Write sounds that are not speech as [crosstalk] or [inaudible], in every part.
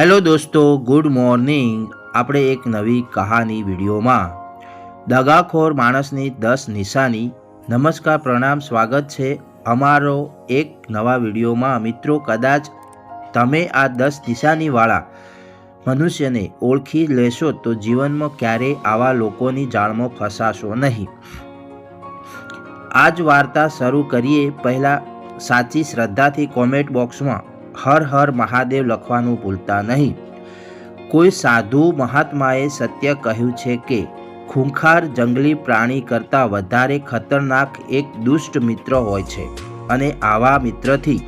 Hello દોસ્તો, good morning. આપણે એક નવી કહાની વિડીયોમાં. દગાખોર માણસની દસ નિશાની. નમસ્કાર, પ્રણામ, સ્વાગત છે અમારો એક નવા વિડીયોમાં. મિત્રો, કદાચ તમે આ દસ નિશાનીવાળા મનુષ્યને ઓળખી લેશો તો જીવનમાં ક્યારેય આવા લોકોની જાળમાં ફસાશો નહીં. આ જ વાર્તા શરૂ કરીએ. પહેલાં સાચી શ્રદ્ધાથી કોમેન્ટ બોક્સમાં હર હર મહાદેવ લખવાનું ભૂલતા નહીં. કોઈ સાધુ મહાત્માએ સત્ય કહ્યું છે કે, ખૂંખાર જંગલી પ્રાણી કરતાં વધારે ખતરનાક એક દુષ્ટ મિત્ર હોય છે અને આવા મિત્રથી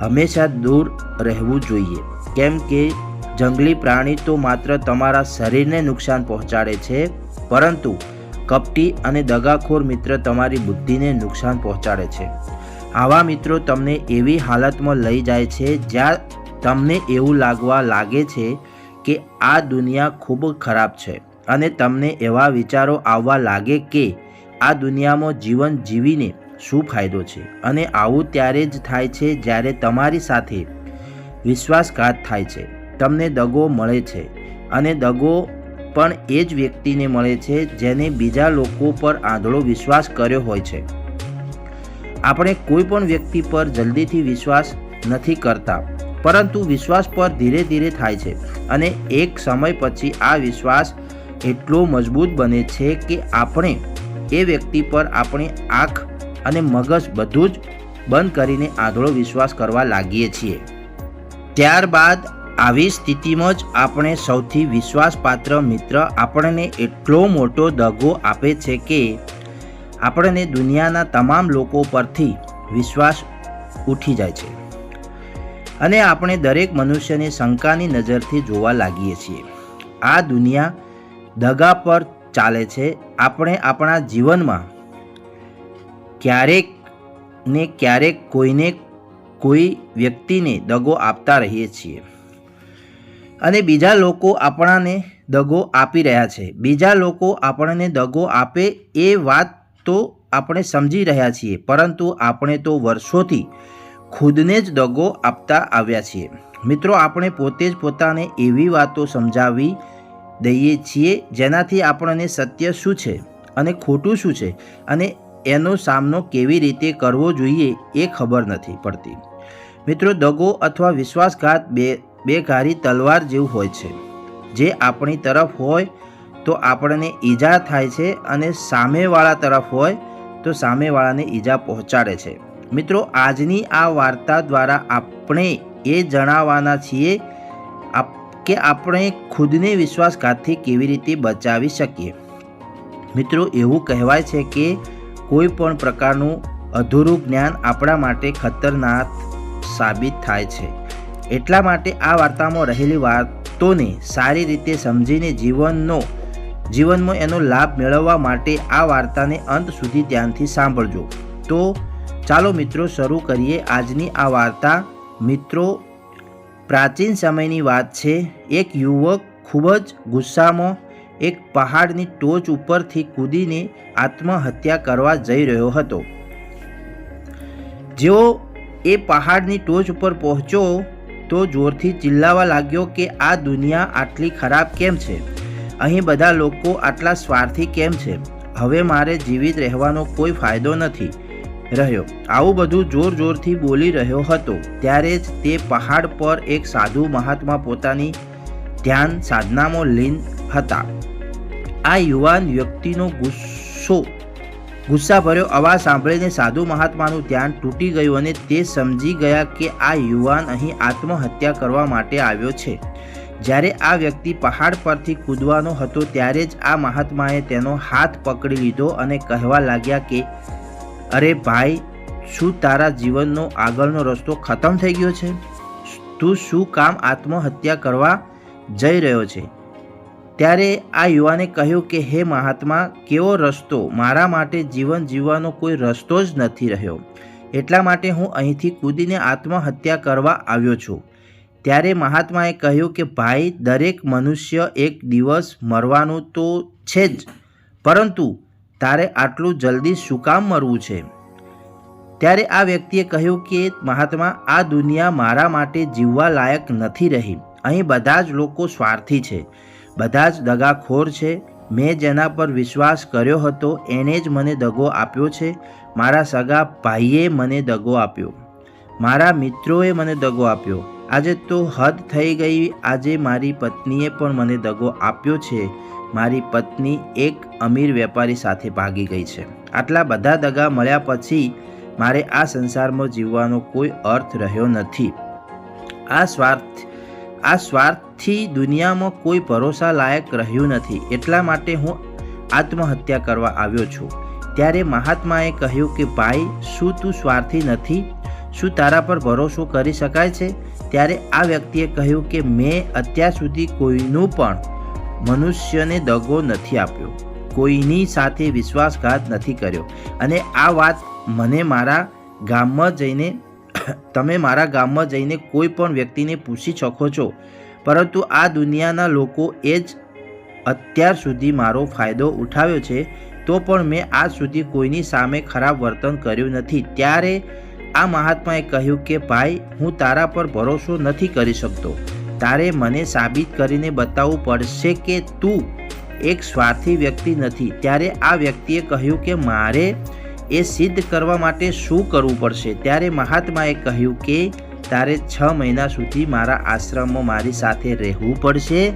હંમેશા દૂર રહેવું જોઈએ. કેમ કે, જંગલી પ્રાણી તો માત્ર તમારા શરીરને નુકસાન પહોંચાડે છે, પરંતુ કપટી અને દગાખોર મિત્ર તમારી બુદ્ધિને નુકસાન પહોંચાડે છે. આવા મિત્રો તમને એવી હાલતમાં લઈ જાય છે જ્યાં તમને એવું લાગવા લાગે છે કે આ દુનિયા ખૂબ ખરાબ છે. અને તમને એવા વિચારો આવવા લાગે કે આ દુનિયામાં જીવન જીવીને શું ફાયદો છે. અને આવું ત્યારે જ થાય છે જ્યારે તમારી સાથે વિશ્વાસઘાત થાય છે. તમને દગો મળે છે. અને દગો પણ એ જ વ્યક્તિને મળે છે જેને બીજા લોકો પર આંધળો વિશ્વાસ કર્યો હોય છે. આપણે કોઈ પણ વ્યક્તિ પર જલ્દીથી વિશ્વાસ નથી કરતા. પરંતુ વિશ્વાસ પર ધીરે ધીરે થાય છે અને એક સમય પછી આ વિશ્વાસ એટલો મજબૂત બને છે કે આપણે એ વ્યક્તિ પર આપણી આંખ અને મગજ બધું જ બંધ કરીને આંધળો વિશ્વાસ કરવા લાગીએ છીએ. ત્યારબાદ આવી સ્થિતિમાં જ આપણે સૌથી વિશ્વાસપાત્ર મિત્ર આપણને એટલો મોટો દગો આપે છે કે આપણને દુનિયાના તમામ લોકો પરથી વિશ્વાસ ઉઠી જાય છે. અને આપણે દરેક મનુષ્યને શંકાની નજરથી જોવા લાગીએ છીએ. આ દુનિયા દગા પર ચાલે છે. આપણે આપણા જીવનમાં ક્યારેક ને ક્યારેક કોઈને કોઈ વ્યક્તિને દગો આપતા રહીએ છીએ. અને બીજા લોકો આપણાને દગો આપી રહ્યા છે. બીજા લોકો આપણને દગો આપે એ વાત તો આપણે સમજી રહ્યા છીએ, પરંતુ આપણે તો વર્ષોથી ખુદને જ દગો આપતા આવ્યા છીએ. મિત્રો, આપણે પોતે જ પોતાને એવી વાતો સમજાવી દઈએ છીએ જેનાથી આપણને સત્ય શું છે અને ખોટું શું છે અને એનો સામનો કેવી રીતે કરવો જોઈએ એ ખબર નથી પડતી. મિત્રો, દગો અથવા વિશ્વાસઘાત બે બે ઘારી તલવાર જેવું હોય છે. જે આપણી તરફ હોય તો આપણને ઈજા થાય છે અને સામેવાળા તરફ હોય તો સામેવાળાને ઈજા પહોંચાડે છે. મિત્રો, આજની આ વાર્તા દ્વારા આપણે એ જણાવવાના છીએ કે આપણે ખુદને વિશ્વાસઘાતથી કેવી રીતે બચાવી શકીએ. મિત્રો, એવું કહેવાય છે કે કોઈ પણ પ્રકારનું અધૂરું જ્ઞાન આપણા માટે ખતરનાક સાબિત થાય છે. એટલા માટે આ વાર્તામાં રહેલી વાતોને સારી રીતે સમજીને જીવનનો જીવનમાં એનો લાભ મેળવવા માટે આ વાર્તાને અંત સુધી ધ્યાનથી સાંભળજો. તો ચાલો મિત્રો શરૂ કરીએ આજની આ વાર્તા. મિત્રો, પ્રાચીન સમયની વાત છે. એક યુવક ખૂબ જ ગુસ્સામાં એક પહાડની ટોચ ઉપરથી કૂદીને આત્મહત્યા કરવા જઈ રહ્યો હતો. જેઓ એ પહાડની ટોચ ઉપર પહોંચ્યો તો જોરથી ચિલ્લાવા લાગ્યો કે આ દુનિયા આટલી ખરાબ કેમ છે? અહીં બધા લોકો આટલા સ્વાર્થી કેમ છે? હવે મારે જીવિત રહેવાનો કોઈ ફાયદો નથી. રહ્યો. આવું બધું જોર જોરથી બોલી રહ્યો હતો. ત્યારે જ તે પહાડ પર એક સાધુ મહાત્મા પોતાની ધ્યાન સાધનામાં લીન હતા. આ યુવાન વ્યક્તિનો ગુસ્સો, ગુસ્સાભર્યો અવાજ સાંભળીને સાધુ મહાત્માનું ધ્યાન તૂટી ગયું અને તે સમજી ગયા કે આ યુવાન અહીં આત્મહત્યા કરવા માટે આવ્યો છે. જ્યારે આ વ્યક્તિ પહાડ પરથી કૂદવાનો હતો ત્યારે જ આ મહાત્માએ તેનો હાથ પકડી લીધો અને કહેવા લાગ્યા કે, અરે ભાઈ, શું તારા જીવનનો આગળનો રસ્તો ખતમ થઈ ગયો છે? તું શું કામ આત્મહત્યા કરવા જઈ રહ્યો છે? ત્યારે આ યુવાને કહ્યું કે, હે મહાત્મા, કેવો રસ્તો? મારા માટે જીવન જીવવાનો કોઈ રસ્તો જ નથી રહ્યો. એટલા માટે હું અહીંથી કૂદીને આત્મહત્યા કરવા આવ્યો છું. ત્યારે મહાત્માએ કહ્યું કે, ભાઈ, દરેક મનુષ્ય એક દિવસ મરવાનું તો છે જ, પરંતુ તારે આટલું જલ્દી શું કામ મરવું છે? ત્યારે આ વ્યક્તિએ કહ્યું કે, મહાત્મા, આ દુનિયા મારા માટે જીવવા લાયક નથી રહી. અહીં બધા જ લોકો સ્વાર્થી છે, બધા જ દગાખોર છે. મેં જેના પર વિશ્વાસ કર્યો હતો એણે જ મને દગો આપ્યો છે. મારા સગા ભાઈએ મને દગો આપ્યો. મારા મિત્રોએ મને દગો આપ્યો. આજે તો હદ થઈ ગઈ. આજે મારી પત્નીએ પણ મને દગો આપ્યો છે. મારી પત્ની એક અમીર વેપારી સાથે ભાગી ગઈ છે. આટલા બધા દગા મળ્યા પછી મારે આ સંસારમાં જીવવાનો કોઈ અર્થ રહ્યો નથી. આ સ્વાર્થ, આ સ્વાર્થથી દુનિયામાં કોઈ ભરોસા લાયક રહ્યું નથી. એટલા માટે હું આત્મહત્યા કરવા આવ્યો છું. ત્યારે મહાત્માએ કહ્યું કે, ભાઈ, શું તું સ્વાર્થી નથી? શું તારા પર ભરોસો કરી શકાય છે? ત્યારે આ વ્યક્તિએ કહ્યું કે મેં અત્યાર સુધી કોઈનું પણ મનુષ્યને દગો નથી આપ્યો. કોઈની સાથે વિશ્વાસઘાત નથી કર્યો. અને આ વાત મને મારા ગામમાં જઈને [coughs] તમે મારા ગામમાં જઈને કોઈ પણ વ્યક્તિને પૂછી શકો છો. પરંતુ આ દુનિયાના લોકો એ જ અત્યાર સુધી મારો ફાયદો ઉઠાવ્યો છે. તો પણ મેં આજ સુધી કોઈની સામે ખરાબ વર્તન કર્યું નથી. ત્યારે આ મહાત્માએ કહ્યું કે, ભાઈ, હું તારા પર ભરોસો નથી કરી શકતો. તારે મને સાબિત કરીને બતાવવું પડશે કે તું એક સ્વાર્થી વ્યક્તિ નથી. ત્યારે આ વ્યક્તિએ કહ્યું કે, મારે એ સિદ્ધ કરવા માટે શું કરવું પડશે? ત્યારે મહાત્માએ કહ્યું કે, તારે છ મહિના સુધી મારા આશ્રમમાં મારી સાથે રહેવું પડશે.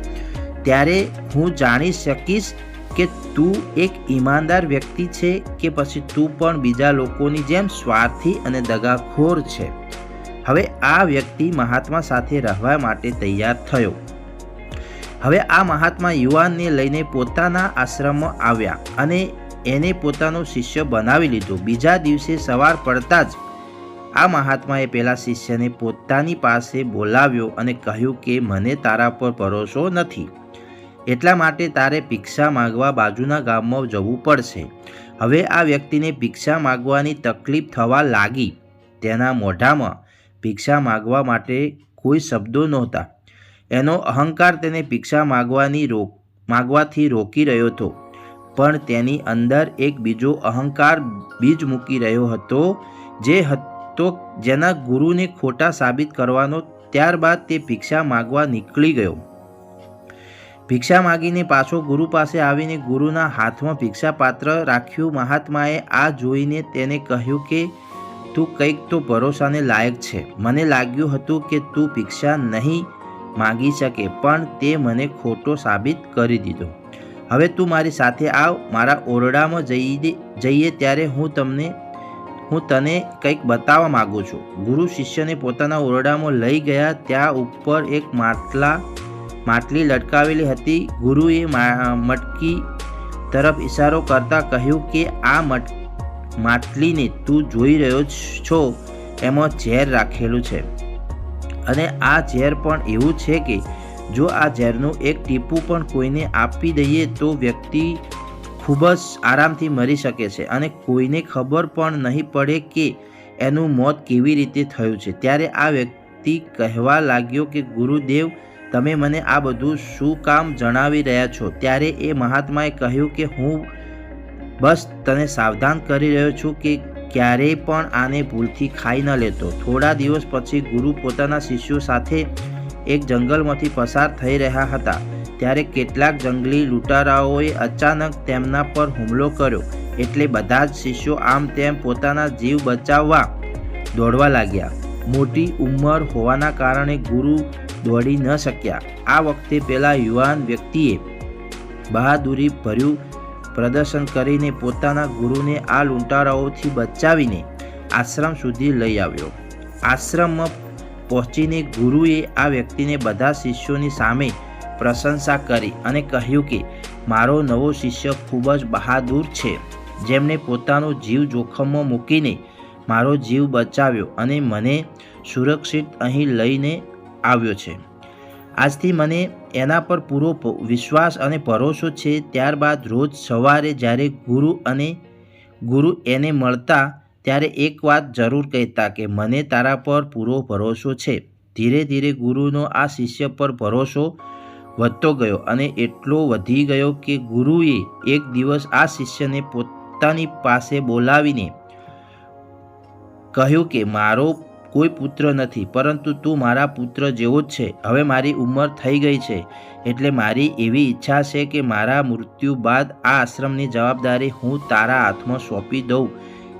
ત્યારે હું જાણી શકીશ કે તું એક ઈમાનદાર વ્યક્તિ છે કે પછી તું પણ બીજા લોકોની જેમ સ્વાર્થી અને દગાખોર છે. હવે આ વ્યક્તિ મહાત્મા સાથે રહેવા માટે તૈયાર થયો. હવે આ મહાત્મા યુવાનને લઈને પોતાના આશ્રમમાં આવ્યા અને એને પોતાનો શિષ્ય બનાવી લીધો. બીજા દિવસે સવાર પડતા જ આ મહાત્માએ પહેલાં શિષ્યને પોતાની પાસે બોલાવ્યો અને કહ્યું કે, મને તારા પર ભરોસો નથી. એટલા માટે તારે ભિક્ષા માગવા બાજુના ગામમાં જવું પડશે. હવે આ વ્યક્તિને ભિક્ષા માગવાની તકલીફ થવા લાગી. તેના મોઢામાં ભિક્ષા માગવા માટે કોઈ શબ્દો નહોતા. એનો અહંકાર તેને ભિક્ષા માગવાની રોક, માગવાથી રોકી રહ્યો હતો. પણ તેની અંદર એક બીજો અહંકાર બીજ મૂકી રહ્યો હતો, જે હતો જેના ગુરુને ખોટા સાબિત કરવાનો. ત્યારબાદ તે ભિક્ષા માગવા નીકળી ગયો. ભિક્ષા માગીને પાછો ગુરુ પાસે આવીને ગુરુના હાથમાં ભિક્ષાપાત્ર રાખ્યું. મહાત્માએ આ જોઈને તેને કહ્યું કે, તું કંઈક તો ભરોસાને લાયક છે. મને લાગ્યું હતું કે તું ભિક્ષા નહીં માગી શકે, પણ તે મને ખોટો સાબિત કરી દીધો. હવે તું મારી સાથે આવ, મારા ઓરડામાં જઈ જઈએ ત્યારે હું તમને, હું તને કંઈક બતાવવા માગું છું. ગુરુ શિષ્યને પોતાના ઓરડામાં લઈ ગયા. ત્યાં ઉપર એક માટલા માટલી લટકાવેલી હતી. ગુરુએ મટકી તરફ ઇશારો કરતાં કહ્યું કે, આ મટ, માટલીને તું જોઈ રહ્યો છો. એમાં ઝેર રાખેલું છે. અને આ ઝેર પણ એવું છે કે, જો આ ઝેરનું એક ટીપું પણ કોઈને આપી દઈએ તો વ્યક્તિ ખૂબ જ આરામથી મરી શકે છે અને કોઈને ખબર પણ નહીં પડે કે એનું મોત કેવી રીતે થયું છે. ત્યારે આ વ્યક્તિ કહેવા લાગ્યો કે, ગુરુદેવ તમે મને આ બધું શું કામ જણાવી રહ્યા છો? ત્યારે એ મહાત્માએ કહ્યું કે, હું બસ તને સાવધાન કરી રહ્યો છું કે ક્યારેય પણ આને ભૂલથી ખાઈ ન લેતો. થોડા દિવસ પછી ગુરુ પોતાના શિષ્યો સાથે એક જંગલમાંથી પસાર થઈ રહ્યા હતા. ત્યારે કેટલાક જંગલી લૂંટારાઓએ અચાનક તેમના પર હુમલો કર્યો. એટલે બધા જ શિષ્યો આમ તેમ પોતાના જીવ બચાવવા દોડવા લાગ્યા. મોટી ઉંમર હોવાના કારણે ગુરુ દોડી ન શક્યા. આ વખતે પેલા યુવાન વ્યક્તિએ બહાદુરી ભર્યું પ્રદર્શન કરીને પોતાના ગુરુને આ લૂંટારાઓથી બચાવીને આશ્રમ સુધી લઈ આવ્યો. આશ્રમમાં પહોંચીને ગુરુએ આ વ્યક્તિને બધા શિષ્યોની સામે પ્રશંસા કરી અને કહ્યું કે, મારો નવો શિષ્ય ખૂબ જ બહાદુર છે. જેમણે પોતાનો જીવ જોખમમાં મૂકીને મારો જીવ બચાવ્યો અને મને સુરક્ષિત અહીં લઈને આવ્યો છે. આજથી મને એના પર પૂરો વિશ્વાસ અને ભરોસો છે, ત્યારબાદ રોજ સવારે જ્યારે ગુરુ અને ગુરુ એને મળતા ત્યારે એક વાત જરૂર કહેતા કે, મને તારા પર પૂરો ભરોસો છે. ધીરે ધીરે ગુરુનો આ શિષ્ય પર ભરોસો વધતો ગયો અને એટલો વધી ગયો કે ગુરુએ એક દિવસ આ શિષ્યને પોતાની પાસે બોલાવીને કહ્યું કે, મારો કોઈ પુત્ર નથી, પરંતુ તું મારા પુત્ર જેવો જ છે. હવે મારી ઉંમર થઈ ગઈ છે, એટલે મારી એવી ઈચ્છા છે કે મારા મૃત્યુ બાદ આ આશ્રમની જવાબદારી હું તારા હાથમાં સોંપી દઉં.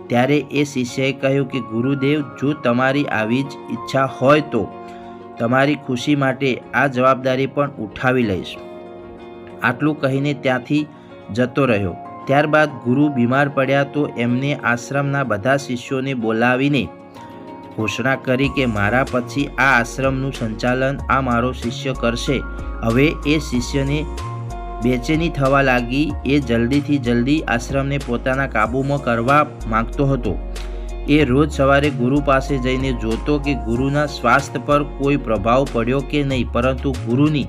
ત્યારે એ શિષ્યએ કહ્યું કે, ગુરુદેવ, જો તમારી આવી જ ઈચ્છા હોય તો તમારી ખુશી માટે આ જવાબદારી પણ ઉઠાવી લઈશ. આટલું કહીને ત્યાંથી જતો રહ્યો. ત્યારબાદ ગુરુ બીમાર પડ્યા તો એમને આશ્રમના બધા શિષ્યોને બોલાવીને ઘોષણા કરી કે મારા પછી આ આશ્રમનું સંચાલન આ મારો શિષ્ય કરશે. હવે એ શિષ્યને બેચેની થવા લાગી. એ જલ્દીથી જલ્દી આશ્રમને પોતાના કાબૂમાં કરવા માંગતો હતો. એ રોજ સવારે ગુરુ પાસે જઈને જોતો કે ગુરુના સ્વાસ્થ્ય પર કોઈ પ્રભાવ પડ્યો કે નહીં, પરંતુ ગુરુની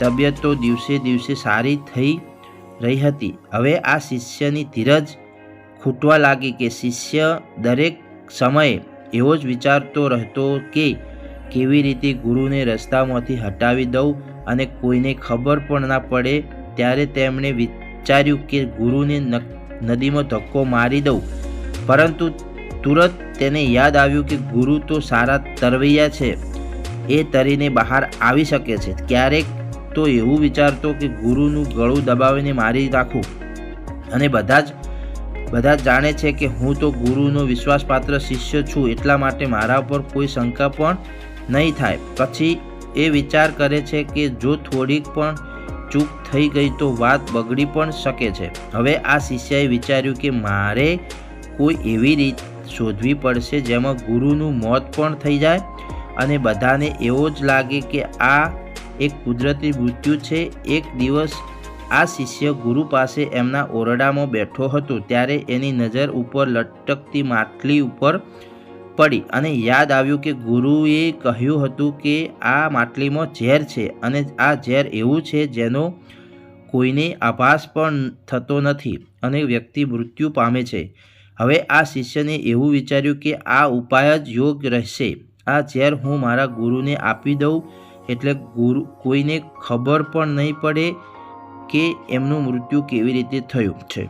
તબિયત તો દિવસે દિવસે સારી થઈ રહી હતી. હવે આ શિષ્યની ધીરજ ખૂટવા લાગી કે શિષ્ય દરેક સમયે એવો જ વિચારતો રહેતો કે કેવી રીતે ગુરુને રસ્તામાંથી હટાવી દઉં અને કોઈને ખબર પણ ના પડે, ત્યારે તેમણે વિચાર્યું કે ગુરુને નદીમાં ધક્કો મારી દઉં. પરંતુ તુરત તેને યાદ આવ્યું કે ગુરુ તો સારા તરવૈયા છે, એ તરીને બહાર આવી શકે છે. ક્યારેક તો એવું વિચારતો કે ગુરુનું ગળું દબાવીને મારી રાખું અને બધા જ બધા જાણે છે કે હું તો ગુરુનો વિશ્વાસપાત્ર શિષ્ય છું, એટલા માટે મારા પર કોઈ શંકા પણ નહીં થાય. પછી એ વિચાર કરે છે કે જો થોડીક પણ ચૂક થઈ ગઈ તો વાત બગડી પણ શકે છે. હવે આ શિષ્યએ વિચાર્યું કે મારે કોઈ એવી રીત શોધવી પડશે જેમાં ગુરુનું મોત પણ થઈ જાય અને બધાને એવો જ લાગે કે આ એક કુદરતી મૃત્યુ છે. એક દિવસ આ શિષ્ય ગુરુ પાસે એમના ઓરડામાં બેઠો હતો ત્યારે એની નજર ઉપર લટકતી માટલી ઉપર પડી અને યાદ આવ્યું કે ગુરુએ કહ્યું હતું કે આ માટલીમાં ઝેર છે અને આ ઝેર એવું છે જેનો કોઈને આભાસ પણ થતો નથી અને વ્યક્તિ મૃત્યુ પામે છે. હવે આ શિષ્યને એવું વિચાર્યું કે આ ઉપાય જ યોગ રહેશે. આ ઝેર હું મારા ગુરુને આપી દઉં એટલે ગુરુ કોઈને ખબર પણ નહીં પડે કે એમનું મૃત્યુ કેવી રીતે થયું છે.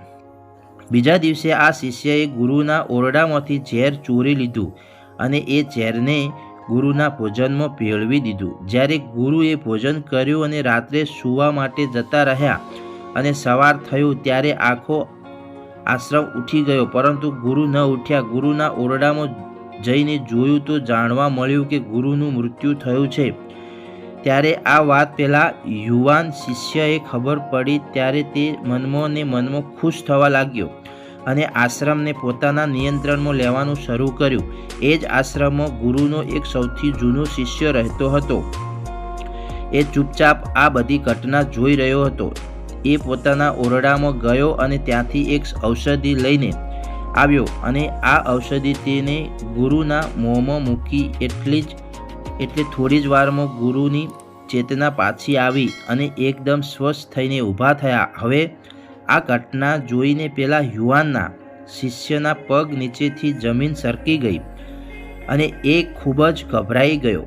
બીજા દિવસે આ શિષ્યએ ગુરુના ઓરડામાંથી ઝેર ચોરી લીધું અને એ ઝેરને ગુરુના ભોજનમાં ભેળવી દીધું. જ્યારે ગુરુએ ભોજન કર્યું અને રાત્રે સૂવા માટે જતા રહ્યા અને સવાર થયું ત્યારે આખો આશ્રમ ઉઠી ગયો. પરંતુ ગુરુ ન ઉઠ્યા. ગુરુના ઓરડામાં જઈને જોયું તો જાણવા મળ્યું કે ગુરુનું મૃત્યુ થયું છે. ત્યારે આ વાત પહેલાં યુવાન શિષ્યએ ખબર પડી ત્યારે તે મનમોને મનમો ખુશ થવા લાગ્યો અને આશ્રમને પોતાના નિયંત્રણમાં લેવાનું શરૂ કર્યું. એ જ આશ્રમમાં ગુરુનો એક સૌથી જૂનો શિષ્ય રહેતો હતો. એ ચૂપચાપ આ બધી ઘટના જોઈ રહ્યો હતો. એ પોતાના ઓરડામાં ગયો અને ત્યાંથી એક ઔષધિ લઈને આવ્યો અને આ ઔષધિ તેને ગુરુના મોંમાં મૂકી એટલી જ એટલે થોડી જ વારમાં ગુરુની ચેતના પાછી આવી અને એકદમ સ્વસ્થ થઈને ઊભા થયા. હવે આ ઘટના જોઈને પેલા યુવાનના શિષ્યના પગ નીચેથી જમીન સરકી ગઈ અને એ ખૂબ જ ગભરાઈ ગયો.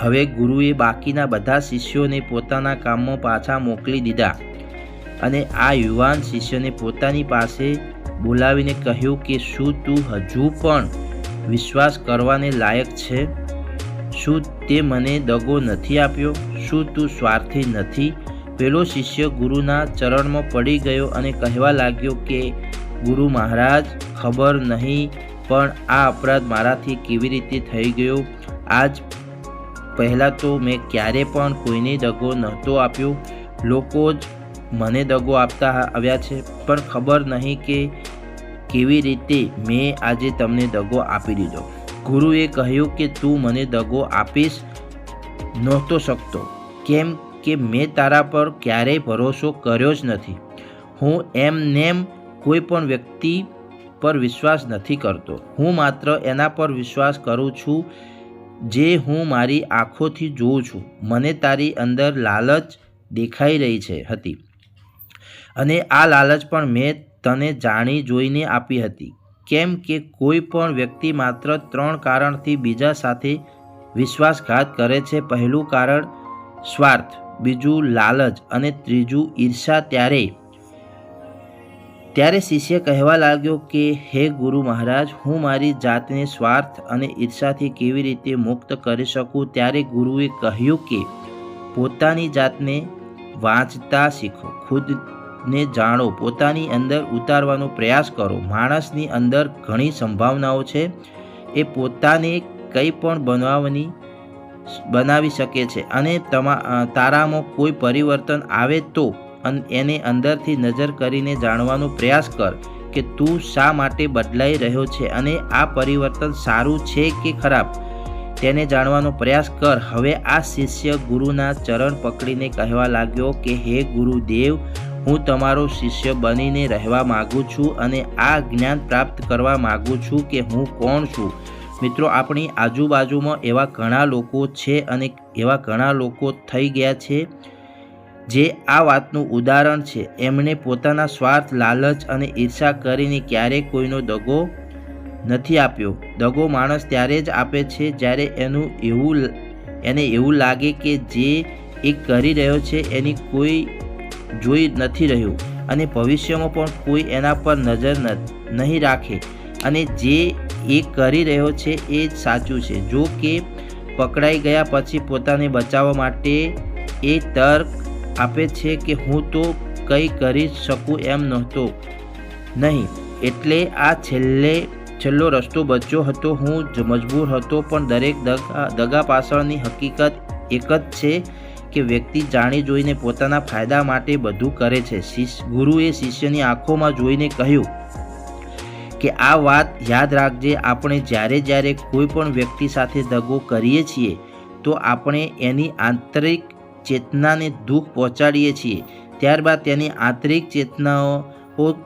હવે ગુરુએ બાકીના બધા શિષ્યોને પોતાના કામમાં પાછા મોકલી દીધા અને આ યુવાન શિષ્યને પોતાની પાસે બોલાવીને કહ્યું કે શું તું હજુ પણ વિશ્વાસ કરવાને લાયક છે? શું તે મને દગો નથી આપ્યો? શું તું સ્વાર્થી નથી? પેલો શિષ્ય ગુરુના ચરણમાં પડી ગયો અને કહેવા લાગ્યો કે, ગુરુ મહારાજ, ખબર નહીં, પણ આ અપરાધ મારાથી કેવી રીતે થઈ ગયો? આજ પહેલાં તો મેં ક્યારે પણ કોઈને દગો નહોતો આપ્યો. લોકો જ મને દગો આપતા આવ્યા છે, પણ ખબર નહીં કે કેવી રીતે મેં આજે તમને દગો આપી દીધો. ગુરુએ કહ્યું કે તું મને દગો આપીશ નહોતો શકતો. કેમ કે મેં તારા પર ક્યારેય ભરોસો કર્યો જ નથી. હું એમ નેમ કોઈ પણ વ્યક્તિ પર વિશ્વાસ નથી કરતો. હું માત્ર એના પર વિશ્વાસ કરું છું જે હું મારી આંખોથી જોઉં છું. મને તારી અંદર લાલચ દેખાઈ રહી છે હતી. અને આ લાલચ પણ મેં તને જાણી જોઈને આપી હતી. કેમ કે કોઈ પણ વ્યક્તિ માત્ર ત્રણ કારણથી બીજા સાથે વિશ્વાસઘાત કરે છે. પહેલું કારણ સ્વાર્થ, બીજું લાલચ અને ત્રીજું ઈર્ષા. ત્યારે ત્યારે શિષ્ય કહેવા લાગ્યો કે, હે ગુરુ મહારાજ, હું મારી જાતને સ્વાર્થ અને ઈર્ષાથી કેવી રીતે મુક્ત કરી શકું? ત્યારે ગુરુએ કહ્યું કે, પોતાની જાતને વાંચતા શીખો ખુદને જાણો, પોતાની અંદર ઉતારવાનો પ્રયાસ કરો. માણસની અંદર ઘણી સંભાવનાઓ છે. એ પોતાને કંઈ પણ બનાવવાની, બનાવી શકે છે અને તમા તારામાં કોઈ પરિવર્તન આવે તો એને અંદરથી નજર કરીને જાણવાનો પ્રયાસ કર કે તું શા માટે બદલાઈ રહ્યો છે અને આ પરિવર્તન સારું છે કે ખરાબ? તેને જાણવાનો પ્રયાસ કર. હવે આ શિષ્ય ગુરુના ચરણ પકડીને કહેવા લાગ્યો કે, હે ગુરુદેવ હું તમારો શિષ્ય બનીને રહેવા માગું છું અને આ જ્ઞાન પ્રાપ્ત કરવા માગું છું કે હું કોણ છું. મિત્રો, આપણી આજુબાજુમાં એવા ઘણા લોકો છે અને એવા ઘણા લોકો થઈ ગયા છે જે આ વાતનું ઉદાહરણ છે. એમણે પોતાના સ્વાર્થ, લાલચ અને ઈર્ષા કરીને ક્યારેય કોઈનો દગો નથી આપ્યો. દગો માણસ ત્યારે જ આપે છે જ્યારે એનું એવું, એને એવું લાગે કે જે એ કરી રહ્યો છે, એની કોઈ જોઈ નથી રહ્યું અને ભવિષ્યમાં પણ કોઈ એના પર નજર નહીં રાખે. અને જે એ કરી રહ્યો છે એ સાચું છે. જો કે પકડાઈ ગયા પછી પોતાને બચાવવા માટે એ તર્ક આપે છે કે હું તો કંઈ કરી શકું એમ નહોતો. નહીં, એટલે આ છેલ્લે છેલ્લો રસ્તો બચ્યો હતો. હું જ મજબૂર હતો, પણ દરેક દગા પાછળની હકીકત એક જ છે કે વ્યક્તિ જાણી જોઈને પોતાના ફાયદા માટે બધું કરે છે. શિષ્ય, ગુરુએ શિષ્યની આંખોમાં જોઈને કહ્યું કે આ વાત યાદ રાખજે, આપણે જ્યારે જ્યારે કોઈ પણ વ્યક્તિ સાથે દગો કરીએ છીએ, તો આપણે એની આંતરિક ચેતનાને દુઃખ પહોંચાડીએ છીએ. ત્યારબાદ તેની આંતરિક ચેતનાઓ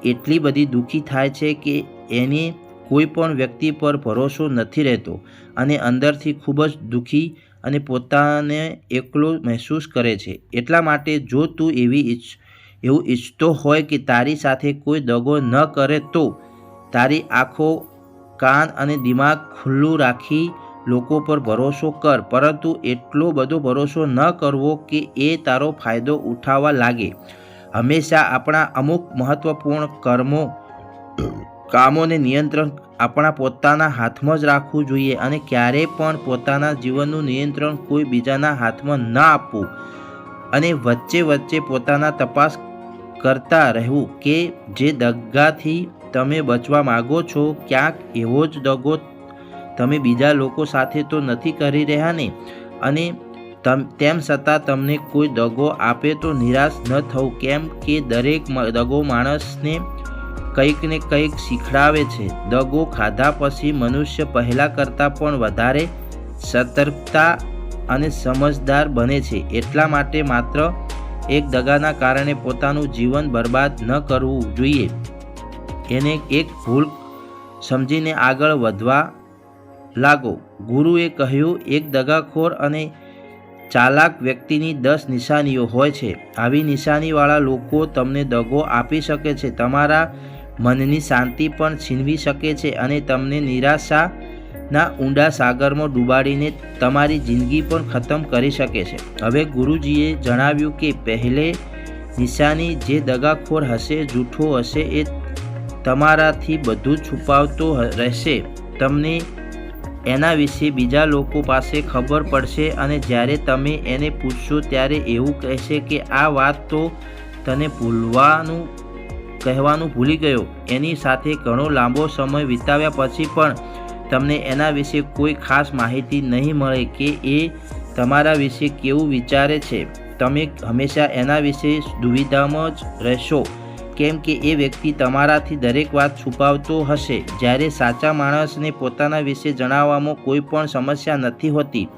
એટલી બધી દુઃખી થાય છે કે એને કોઈ પણ વ્યક્તિ પર ભરોસો નથી રહેતો અને અંદરથી ખૂબ જ દુઃખી અને પોતાને એકલો મહેસૂસ કરે છે. એટલા માટે જો તું એવી ઈચ્છ એવું ઈચ્છતો હોય કે તારી સાથે કોઈ દગો ન કરે તો તારી આંખો, કાન અને દિમાગ ખુલ્લું રાખી લોકો પર ભરોસો કર. પરંતુ એટલો બધો ભરોસો ન કરવો કે એ તારો ફાયદો ઉઠાવવા લાગે. હંમેશા આપણા અમુક મહત્ત્વપૂર્ણ કર્મો, કામોને નિયંત્રણ આપણા પોતાના હાથમાં જ રાખવું જોઈએ અને ક્યારેય પણ પોતાના જીવનનું નિયંત્રણ કોઈ બીજાના હાથમાં ન આપવું. અને વચ્ચે વચ્ચે પોતાના તપાસ કરતા રહેવું કે જે દગાથી તમે બચવા માગો છો, ક્યાંક એવો જ દગો તમે બીજા લોકો સાથે તો નથી કરી રહ્યા ને? અને તેમ છતાં તમને કોઈ દગો આપે તો નિરાશ ન થવું. કેમ કે દરેક દગો માણસને કંઈક ને કંઈક શીખડાવે છે. દગો ખાધા પછી મનુષ્ય પહેલાં કરતાં પણ વધારે સતર્કતા અને સમજદાર બને છે. એટલા માટે માત્ર એક દગાના કારણે પોતાનું જીવન બરબાદ ન કરવું જોઈએ. એને એક ભૂલ સમજીને આગળ વધવા લાગો. ગુરુએ કહ્યું, એક દગાખોર અને ચાલાક વ્યક્તિની દસ નિશાનીઓ હોય છે. આવી નિશાનીવાળા લોકો તમને દગો આપી શકે છે. તમારા મનની શાંતિ પણ છીનવી શકે છે અને તમને નિરાશાના ઊંડા સાગરમાં ડૂબાડીને તમારી જિંદગી પણ ખતમ કરી શકે છે. હવે ગુરુજીએ જણાવ્યું કે પહેલે નિશાની જે દગાખોર હશે, જૂઠો હશે, એ તમારાથી બધું છુપાવતો રહેશે. તમને એના વિશે બીજા લોકો પાસે ખબર પડશે અને જ્યારે તમે એને પૂછશો ત્યારે એવું કહેશે કે આ વાત તો તને ભૂલવાનું કહેવાનું ભૂલી ગયો. એની સાથે ઘણો લાંબો સમય વિતાવ્યા પછી પણ તમને એના વિશે કોઈ ખાસ માહિતી નહીં મળે કે એ તમારા વિશે કેવું વિચારે છે. તમે હંમેશા એના વિશે દુવિધામાં જ રહેશો. કેમ કે એ વ્યક્તિ તમારાથી દરેક વાત છુપાવતો હશે. જ્યારે સાચા માણસને પોતાના વિશે જણાવવામાં કોઈ પણ સમસ્યા નથી હોતી.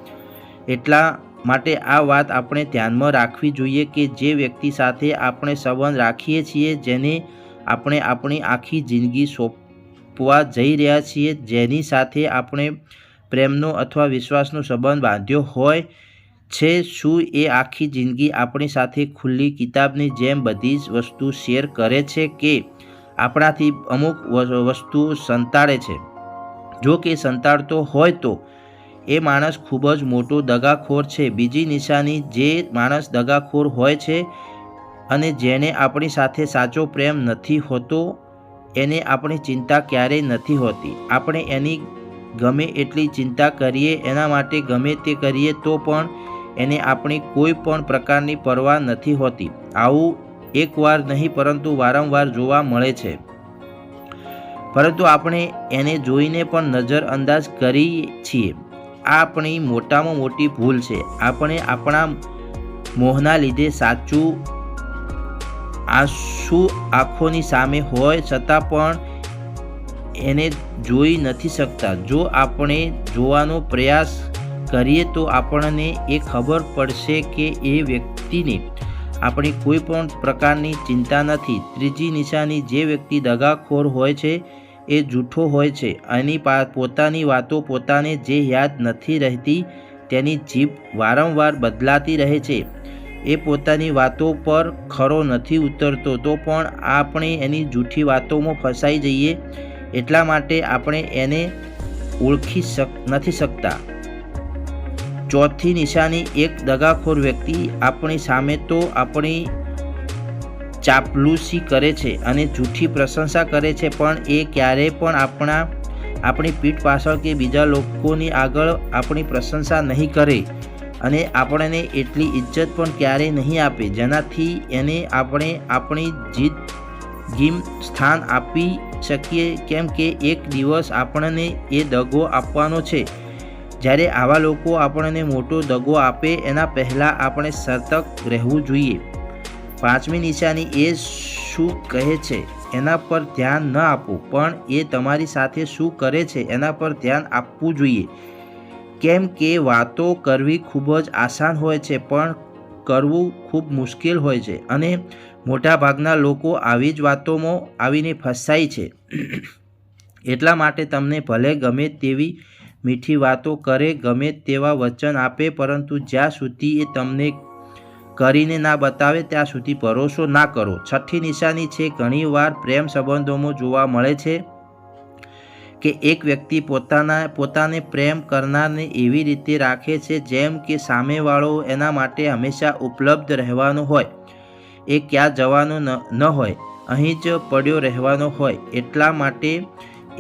એટલા માટે આ વાત આપણે ધ્યાનમાં રાખવી જોઈએ કે જે વ્યક્તિ સાથે આપણે સંબંધ રાખીએ છીએ, જેને આપણે આપણી આખી જિંદગી સોંપવા જઈ રહ્યા છીએ, જેની સાથે આપણે પ્રેમનો અથવા વિશ્વાસનો સંબંધ બાંધ્યો હોય છે, શું એ આખી જિંદગી આપણી સાથે ખુલ્લી કિતાબની જેમ બધી જ વસ્તુ શેર કરે છે કે આપણાથી અમુક વસ્તુ સંતાડે છે? જો કે સંતાડતો હોય તો એ માણસ ખૂબ જ મોટો દગાખોર છે. બીજી નિશાની જે માણસ દગાખોર હોય છે અને જેને આપણી સાથે સાચો પ્રેમ નથી હોતો, એને આપણી ચિંતા ક્યારેય નથી હોતી. આપણે એની ગમે એટલી ચિંતા કરીએ, એના માટે ગમે તે કરીએ તો પણ એને આપણી કોઈ પણ પ્રકારની પરવા નથી હોતી. આવું એકવાર નહીં, પરંતુ વારંવાર જોવા મળે છે. પરંતુ આપણે એને જોઈને પણ નજરઅંદાજ કરીએ છીએ. આપણી મોટામાં મોટી ભૂલ છે. આપણે આપણા મોહના લીધે સાચું આંસુ આંખોની સામે હોય છતાં પણ એને જોઈ નથી શકતા. જો આપણે જોવાનો પ્રયાસ કરીએ તો આપણને એ ખબર પડશે કે એ વ્યક્તિને આપણી કોઈ પણ પ્રકારની ચિંતા નથી. ત્રીજી નિશાની જે વ્યક્તિ દગાખોર હોય છે એ જૂઠો હોય છે. એની પોતાની વાતો પોતાને જે યાદ નથી રહેતી, તેની જીભ વારંવાર બદલાતી રહે છે. એ પોતાની વાતો પર ખરો નથી ઉતરતો, તો પણ આપણે એની જૂઠી વાતોમાં ફસાઈ જઈએ. એટલા માટે આપણે એને ઓળખી શક, નથી શકતા. ચોથી નિશાની, એક દગાખોર વ્યક્તિ આપણી સામે તો આપણી ચાપલુસી કરે છે અને જૂઠી પ્રશંસા કરે છે, પણ એ ક્યારેય પણ આપણા, આપણી પીઠ પાછળ કે બીજા લોકોની આગળ આપણી પ્રશંસા નહીં કરે અને આપણને એટલી ઇજ્જત પણ ક્યારેય નહીં આપે. જેનાથી એને આપણે આપણી જીત ગીમ સ્થાન આપી શકીએ. કેમ કે એક દિવસ આપણને એ દગો આપવાનો છે. જ્યારે આવા લોકો આપણને મોટો દગો આપે, એના પહેલાં આપણે સતર્ક રહેવું જોઈએ. પાંચમી નિશાની એ શું કહે છે? એના પર ધ્યાન ન આપવું પણ એ તમારી સાથે શું કરે છે એના પર ધ્યાન આપવું જોઈએ. કેમ કે વાતો કરવી ખૂબ જ આસાન હોય છે, પણ કરવું ખૂબ મુશ્કેલ હોય છે અને મોટાભાગના લોકો આવી જ વાતોમાં આવીને ફસાય છે. એટલા માટે તમને ભલે ગમે તેવી મીઠી વાતો કરે, ગમે તેવા વચન આપે, પરંતુ જ્યાં સુધી એ તમને કરીને ના બતાવે ત્યાં સુધી ભરોસો ના કરો. છઠ્ઠી નિશાની છે, ઘણીવાર પ્રેમ સંબંધોમાં જોવા મળે છે કે એક વ્યક્તિ પોતાના, પોતાને પ્રેમ કરનારને એવી રીતે રાખે છે જેમ કે સામેવાળો એના માટે હંમેશા ઉપલબ્ધ રહેવાનો હોય. એ ક્યાં જવાનો ન હોય, અહીં જ પડ્યો રહેવાનો હોય. એટલા માટે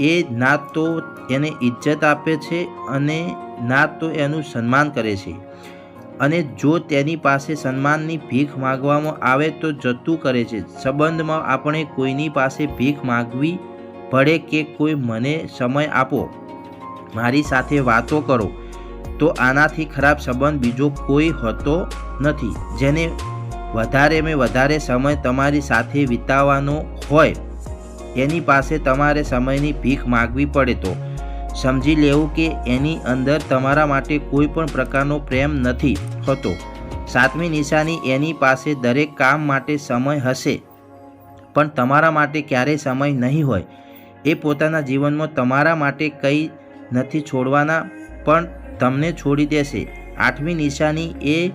એ ના તો એને ઇજ્જત આપે છે અને ના તો એનું સન્માન કરે છે. અને જો તેની પાસે સન્માનની ભીખ માગવામાં આવે તો જતું કરે છે. સંબંધમાં આપણે કોઈની પાસે ભીખ માગવી પડે કે કોઈ મને સમય આપો, મારી સાથે વાતો કરો, તો આનાથી ખરાબ સંબંધ બીજો કોઈ હોતો નથી. જેને વધારે મેં વધારે સમય તમારી સાથે વિતાવવાનો હોય એની પાસે તમારે સમયની ભીખ માગવી પડે તો સમજી લેવું કે એની અંદર તમારા માટે કોઈ પણ પ્રકારનો પ્રેમ નથી હોતો. સાતમી નિશાની એની પાસે દરેક કામ માટે સમય હશે, પણ તમારા માટે ક્યારેય સમય નહીં હોય. એ પોતાના જીવનમાં તમારા માટે કંઈ નથી છોડવાના, પણ તમને છોડી દેશે. આઠમી નિશાની એ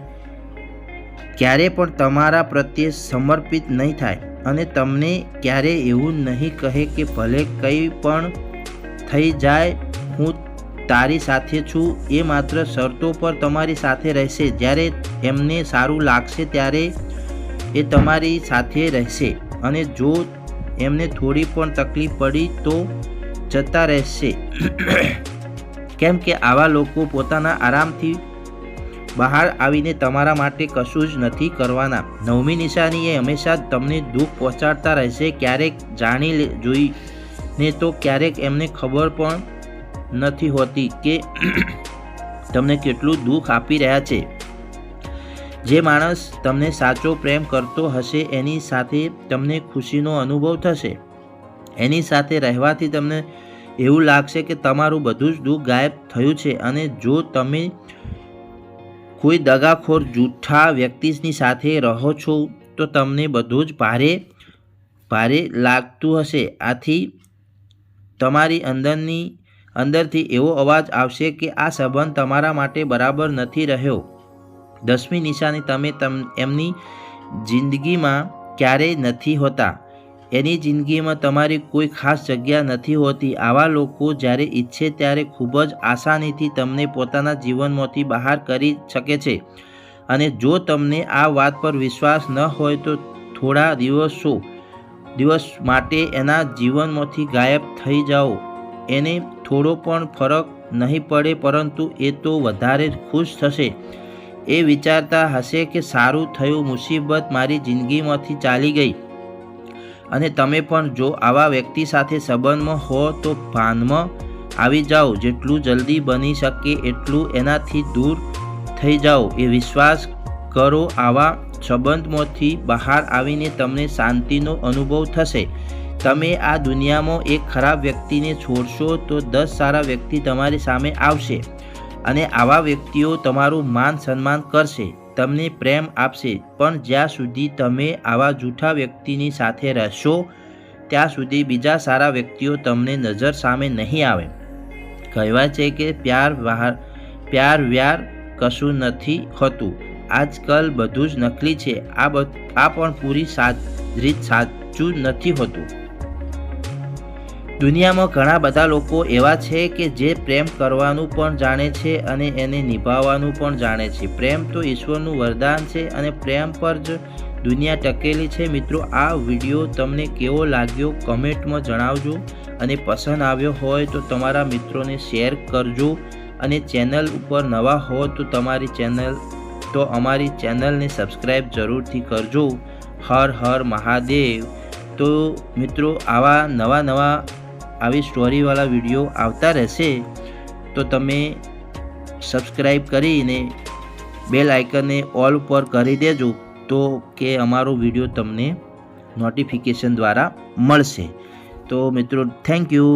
ક્યારે પણ તમારા પ્રત્યે સમર્પિત નહીં થાય અને તમને ક્યારે એવું નહીં કહે કે ભલે કંઈ પણ થઈ જાય હું તારી સાથે છું, એ માત્ર શરતો પર તમારી સાથે રહેશે. જ્યારે એમને સારું લાગશે ત્યારે એ તમારી સાથે રહેશે. અને જો એમને થોડી પણ તકલીફ પડી તો જતા રહેશે. [clears throat] કેમ કે આવા લોકો પોતાના આરામથી બહાર આવીને તમારા માટે કશું જ નથી કરવાના. નવમી નિશાની એ હંમેશા તમને દુઃખ પહોંચાડતા રહેશે. ક્યારેક જાણી જોઈને તો ક્યારેક એમને ખબર પણ નથી હોતી કે તમને કેટલું દુઃખ આપી રહ્યા છે. જે માણસ તમને સાચો પ્રેમ કરતો હશે, એની સાથે તમને ખુશીનો અનુભવ થશે. એની સાથે રહેવાથી તમને એવું લાગશે કે તમારું બધું જ દુઃખ ગાયબ થયું છે અને જો તમે કોઈ દગાખોર જૂઠા વ્યક્તિની સાથે રહો છો, તો તમને બધું જ ભારે ભારે લાગતું હશે. આથી તમારી અંદરની અંદરથી એવો અવાજ આવશે કે આ સંબંધ તમારા માટે બરાબર નથી રહ્યો. દસમી નિશાની તમે તમ, એમની જિંદગીમાં ક્યારેય નથી હોતા. એની જિંદગીમાં તમારી કોઈ ખાસ જગ્યા નથી હોતી. આવા લોકો જ્યારે ઈચ્છે ત્યારે ખૂબ જ આસાનીથી તમને પોતાના જીવનમાંથી બહાર કરી શકે છે. અને જો તમને આ વાત પર વિશ્વાસ ન હોય તો થોડા દિવસો, દિવસ માટે એના જીવનમાંથી ગાયબ થઈ જાઓ. એને થોડો પણ ફરક નહીં પડે, પરંતુ એ તો વધારે ખુશ થશે. એ વિચારતા હશે કે સારું થયું, મુસીબત મારી જિંદગીમાંથી ચાલી ગઈ. અને તમે પણ જો આવા વ્યક્તિ સાથે સંબંધમાં હો, તો ભાનમાં આવી જાઓ. જેટલું જલ્દી બની શકે એટલું એનાથી દૂર થઈ જાઓ. એ વિશ્વાસ કરો, આવા સંબંધમાંથી બહાર આવીને તમને શાંતિનો અનુભવ થશે. તમે આ દુનિયામાં એક ખરાબ વ્યક્તિને છોડશો તો દસ સારા વ્યક્તિ તમારી સામે આવશે અને આવા વ્યક્તિઓ તમારું માન સન્માન કરશે, તમને પ્રેમ આપશે. પણ જ્યાં સુધી તમે આવા જૂઠા વ્યક્તિની સાથે રહેશો, ત્યાં સુધી બીજા સારા વ્યક્તિઓ તમને નજર સામે નહીં આવે. કહેવાય છે કે પ્યાર વહાર, પ્યાર વ્યાર કશું નથી હોતું. આજકાલ બધું જ નકલી છે. આ આ પણ પૂરી સાચ રીત સાચું નથી હોતું. દુનિયામાં ઘણા બધા લોકો એવા છે કે જે પ્રેમ કરવાનું પણ જાણે છે અને એને નિભાવવાનું પણ જાણે છે. પ્રેમ તો ઈશ્વરનું વરદાન છે અને પ્રેમ પર જ દુનિયા ટકેલી છે. મિત્રો, આ વીડિયો તમને કેવો લાગ્યો કમેન્ટમાં જણાવજો અને પસંદ આવ્યો હોય તો તમારા મિત્રોને શેર કરજો અને ચેનલ ઉપર નવા હો તો તમારી ચેનલ, તો અમારી ચેનલને સબસ્ક્રાઈબ જરૂરથી કરજો. હર હર મહાદેવ. તો મિત્રો, આવા નવા નવા આવી સ્ટોરીવાળા વીડિયો આવતા રહેશે, તો તમે સબસ્ક્રાઈબ કરીને બેલ આઇકનને ઓલ પર કરી દેજો, તો કે અમારો વીડિયો તમને નોટિફિકેશન દ્વારા મળશે. તો મિત્રો થેન્ક યુ